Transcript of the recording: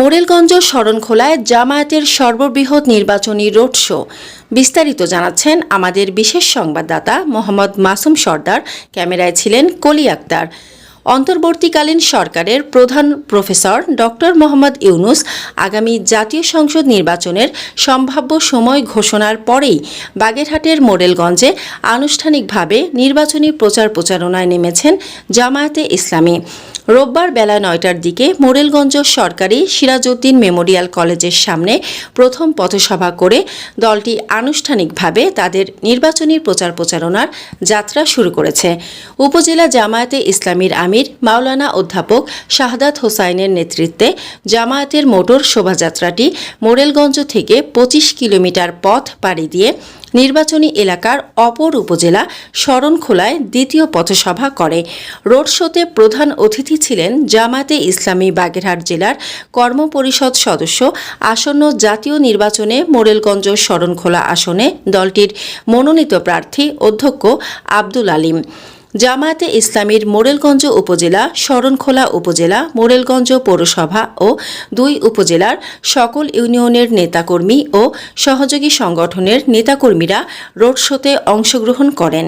মোরেলগঞ্জ শরণখোলায় জামায়াতের সর্ববৃহৎ নির্বাচনী রোড শো। বিস্তারিত জানাচ্ছেন আমাদের বিশেষ সংবাদদাতা মোহাম্মদ মাসুম সর্দার। ক্যামেরায় ছিলেন কলি আক্তার। অন্তর্বর্তীকালীন সরকারের প্রধান প্রফেসর ডক্টর মোহাম্মদ ইউনুস আগামী জাতীয় সংসদ নির্বাচনের সম্ভাব্য সময় ঘোষণার পরেই বাগেরহাটের মোরেলগঞ্জে আনুষ্ঠানিকভাবে নির্বাচনী প্রচার প্রচারণায় নেমেছেন জামায়াতে ইসলামী। রোববার বেলা নয়টার দিকে মোরেলগঞ্জ সরকারি সিরাজউদ্দিন মেমোরিয়াল কলেজের সামনে প্রথম পথসভা করে দলটি আনুষ্ঠানিকভাবে তাদের নির্বাচনী প্রচার প্রচারণার যাত্রা শুরু করেছে। উপজেলা জামায়াতে ইসলামীর আমির মাওলানা অধ্যাপক শাহাদাত হোসাইনের নেতৃত্বে জামায়াতের মোটর শোভাযাত্রাটি মোরেলগঞ্জ থেকে পঁচিশ কিলোমিটার পথ পাড়ি দিয়ে নির্বাচনী এলাকার অপর উপজেলা শরণখোলায় দ্বিতীয় পথসভা করে। রোড শোতে প্রধান অতিথি ছিলেন জামায়াতে ইসলামী বাগেরহাট জেলার কর্মপরিষদ সদস্য আসন্ন জাতীয় নির্বাচনে মোরেলগঞ্জ শরণখোলা আসনে দলটির মনোনীত প্রার্থী অধ্যক্ষ আব্দুল আলিম। জামায়াতে ইসলামীর মোরেলগঞ্জ উপজেলা, শরণখোলা উপজেলা, মোরেলগঞ্জ পৌরসভা ও দুই উপজেলার সকল ইউনিয়নের নেতাকর্মী ও সহযোগী সংগঠনের নেতাকর্মীরা রোড শোতে অংশগ্রহণ করেন।